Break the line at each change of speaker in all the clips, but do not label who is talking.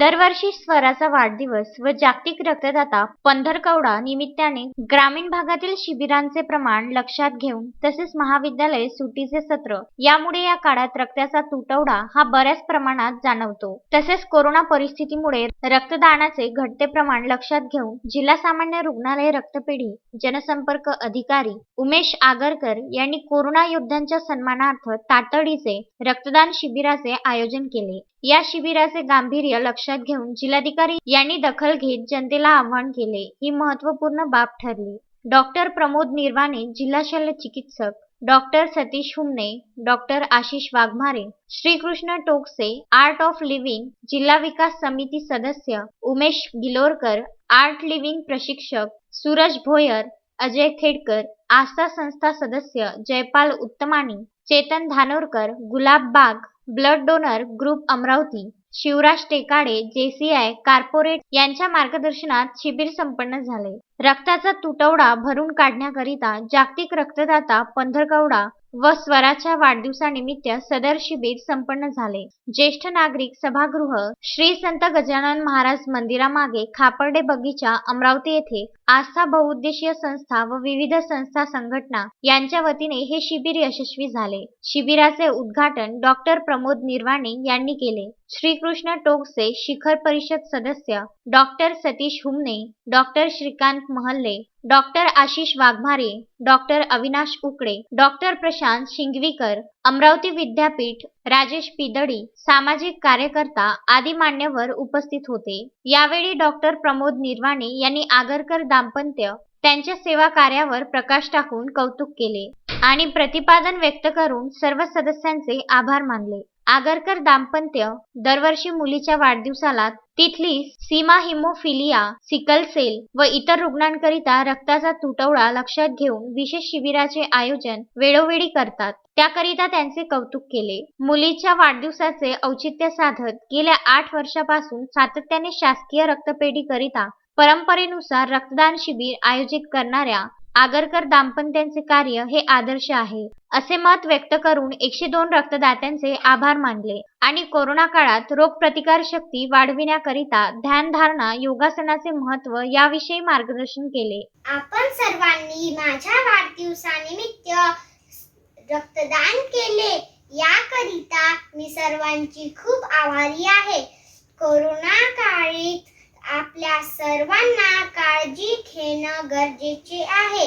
दरवर्षी स्वराचा वाढदिवस व जागतिक रक्तदाता पंधरकवडा निमित्ताने ग्रामीण भागातील शिबिरांचे प्रमाण लक्षात घेऊन तसेच महाविद्यालय सुटीचे सत्र यामुळे या काळात रक्ताचा तुटवडा हा बऱ्याच प्रमाणात जाणवतो. तसेच कोरोना परिस्थितीमुळे रक्तदानाचे घटते प्रमाण लक्षात घेऊन जिल्हा सामान्य रुग्णालय रक्तपेढी जनसंपर्क अधिकारी उमेश आगरकर यांनी कोरोना योद्ध्यांच्या सन्मानार्थ तातडीचे रक्तदान शिबिराचे आयोजन केले. या शिबिराचे गांभीर्य लक्षात घेऊन जिल्हाधिकारी यांनी दखल घेत जनतेला आवाहन केले. ही महत्त्वपूर्ण बाब ठरली. डॉक्टर प्रमोद निर्वाणे जिल्हा शल्य चिकित्सक doctor Satish Humne doctor Ashish Waghmare Shrikrishna Tokse art of living जिल्हा विकास समिती सदस्य उमेश गिलोरकर आर्ट लिव्हिंग प्रशिक्षक सूरज भोयर अजय खेडकर आस्था संस्था सदस्य Jaipal उत्तमानी Chetan Dhanorkar Gulab Bagh blood donor group Amravati Shivraj Tekade JCI corporate यांच्या मार्गदर्शनात शिबिर संपन्न झाले. रक्ताचा तुटवडा भरून काढण्याकरिता जागतिक रक्तदाता पंधरकवडा व स्वराच्या वाढदिवसानिमित्त सदर शिबिर संपन्न झाले. ज्येष्ठ नागरिक सभागृह श्री संत गजानन महाराज मंदिरामागे खापर्डे बगीचा अमरावती येथे आस्था बहुउद्देशीय संस्था व विविध संस्था संघटना यांच्या वतीने हे शिबिर यशस्वी झाले. शिबिराचे उद्घाटन डॉक्टर प्रमोद निर्वाणे यांनी केले. श्रीकृष्ण टोकसे शिखर परिषद सदस्य doctor Satish Humne doctor Shrikant Mahalle doctor Ashish Waghmare doctor Avinash Ukde doctor Prashant Shingvikar Amravati विद्यापीठ राजेश पिदडी सामाजिक कार्यकर्ता आदी मान्यवर उपस्थित होते. यावेळी डॉक्टर प्रमोद निर्वाणे यांनी आगरकर दाम्पत्य त्यांच्या सेवा कार्यावर प्रकाश टाकून कौतुक केले आणि प्रतिपादन व्यक्त करून सर्व सदस्यांचे आभार मानले. आगरकर दाम्पत्य दरवर्षी मुलीच्या वाढदिवसाला तिथली सीमा हिमोफिलिया सिकल सेल व इतर रुग्णांकरिता रक्ताचा तुटवडा लक्षात घेऊन विशेष शिबिराचे आयोजन वेळोवेळी करतात. त्याकरिता त्यांचे कौतुक केले. मुलीच्या वाढदिवसाचे औचित्य साधत गेल्या आठ वर्षापासून सातत्याने शासकीय रक्तपेढीकरिता परंपरेनुसार रक्तदान शिबिर आयोजित करणाऱ्या आगरकर दाम्पत्यांचे कार्य हे आदर्श आहे असे मत व्यक्त करून एकशे दोन रक्तदात्यांचे आभार मानले. आणि कोरोना काळात रोगप्रतिकार शक्ती वाढविण्याकरिता ध्यानधारणा योगासनाचे महत्त्व याविषयी मार्गदर्शन केले.
आपण सर्वांनी माझ्या वाढदिवसानिमित्त रक्तदान केले. याकरिता मी सर्वांची खूप आभारी आहे. कोरोना काळीत आपल्या सर्वांना काळजी गरजेचे आहे.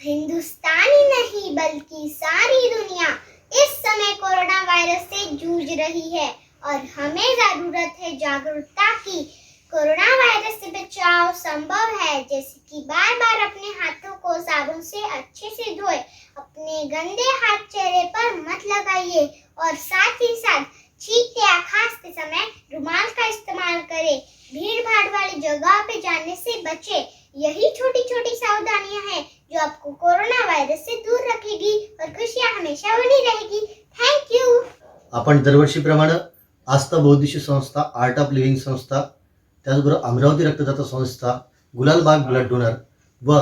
हिंदुस्तान नहीं, बल्कि सारी दुनिया इस समय कोरोना वायरस से जूझ रही है और हमें ज़रूरत है जागरूकता की। कोरोना वायरस से बचाव संभव है, जैसे कि बार बार अपने हाथों को साबुन से अच्छे से धोए, अपने गंदे हाथ चेहरे पर मत लगाइए और साथ ही साथ छींकते या खांसते समय रुमाल का इस्तेमाल करें। भीड़ भाड़ वाली जगह पे जाने से बचे। यही छोटी छोटी सावधानियां हैं जो आपको कोरोना वायरस से दूर रखेगी और खुशियां हमेशा बनी रहेगी। थैंक यू
आपण दरवर्षीप्रमाणे आस्था बौद्धिशी संस्था आर्ट ऑफ लिव्हिंग संस्था त्याचबरोबर अमरावती रक्तदाता संस्था गुलालबाग ब्लड डोनर व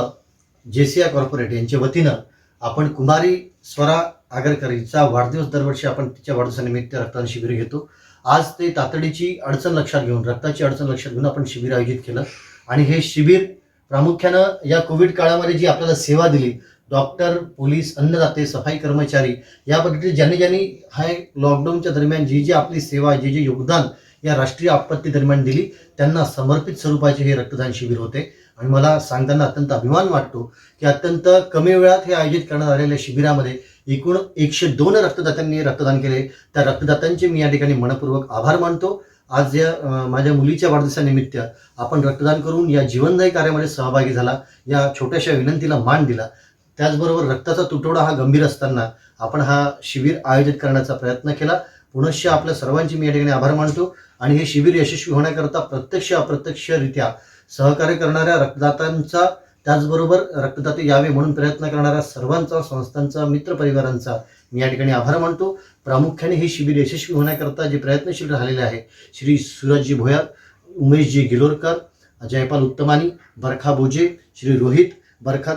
जेसिया कॉर्पोरेट यांच्या वतीनं आपण कुमारी स्वरा आगरकर हिचा वाढदिवस दरवर्षी आपण तिच्या वाढदिवसानिमित्त रक्तदान शिबिर घेतो. आज ते तातडीची अडचण लक्षात घेऊन रक्ताची अडचण लक्षात घेऊन आपण शिबिर आयोजित केलं. आणि हे शिबिर प्रामुख्यानं या कोविड काळामध्ये जी आपल्याला सेवा दिली डॉक्टर पोलीस अन्नदाते सफाई कर्मचारी या पद्धतीने ज्यांनी ज्यांनी हा लॉकडाऊनच्या दरम्यान जी जी आपली सेवा जे जे योगदान या राष्ट्रीय आपत्ती दरम्यान दिली त्यांना समर्पित स्वरूपाचे हे रक्तदान शिबिर होते. आणि मला सांगताना अत्यंत अभिमान वाटतो की अत्यंत कमी वेळात हे आयोजित करण्यात आलेल्या शिबिरामध्ये एकूण एकशे दोन रक्तदात्यांनी रक्तदान केले. त्या रक्तदात्यांचे मी या ठिकाणी मनपूर्वक आभार मानतो. आज या माझ्या मुलीच्या वाढदिवसानिमित्त आपण रक्तदान करून या जीवनदायी कार्यामध्ये सहभागी झाला या छोट्याशा विनंतीला मान दिला. त्याचबरोबर रक्ताचा तुटवडा हा गंभीर असताना आपण हा शिबिर आयोजित करण्याचा प्रयत्न केला. पुनश्च आपल्या सर्वांची मी या ठिकाणी आभार मानतो आणि हे शिबिर यशस्वी होण्याकरता प्रत्यक्ष अप्रत्यक्षरित्या सहकार्य करणाऱ्या रक्तदात्यांचा त्याचबरोबर रक्तदाते यावे म्हणून प्रयत्न करणाऱ्या सर्वांचा संस्थांचा मित्रपरिवारांचा मी या ठिकाणी आभार मानतो. प्रामुख्याने हे शिबिर यशस्वी होण्याकरता जे प्रयत्नशील राहिलेले आहे श्री सूरजजी भोयार उमेशजी गिलोरकर जयपाल उत्तमानी बरखा बोजे श्री रोहित बरखा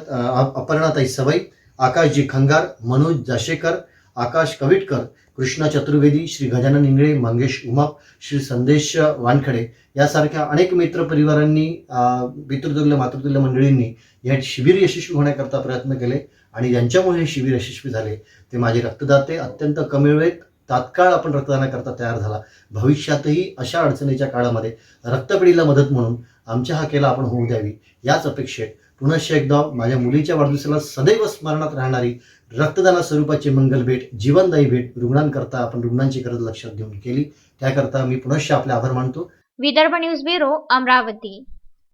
अपर्णाताई सवई आकाशजी खंगार मनोज जाशेकर आकाश कविटकर कृष्णा चतुर्वेदी श्री गजानन इंगळे मंगेश उमाप श्री संदेश वानखडे यासारख्या अनेक मित्र परिवारांनी अं, पितृतुल्य मातृतुल्य मंडळींनी या शिबिर यशस्वी होण्याकरता प्रयत्न केले. आणि ज्यांच्यामुळे हे शिबिर यशस्वी झाले ते माझे रक्तदाते अत्यंत कमी वेळेत तात्काळ आपण रक्तदानाकरता तयार झाला. भविष्यातही अशा अडचणीच्या काळामध्ये रक्तपेढीला मदत म्हणून आमच्या हा केला आपण होऊ द्यावी याच अपेक्षेत पुनश्च एकदा माझ्या मुलीच्या वाढदिवसाला सदैव स्मरणात राहणारी रक्तदाना स्वरूपाची मंगल भेट जीवनदायी भेट रुग्णांकरता आपण रुग्णांची गरज लक्षात घेऊन केली. त्याकरता मी पुनश्च आपले आभार मानतो.
Vidarbha news bureau Amravati.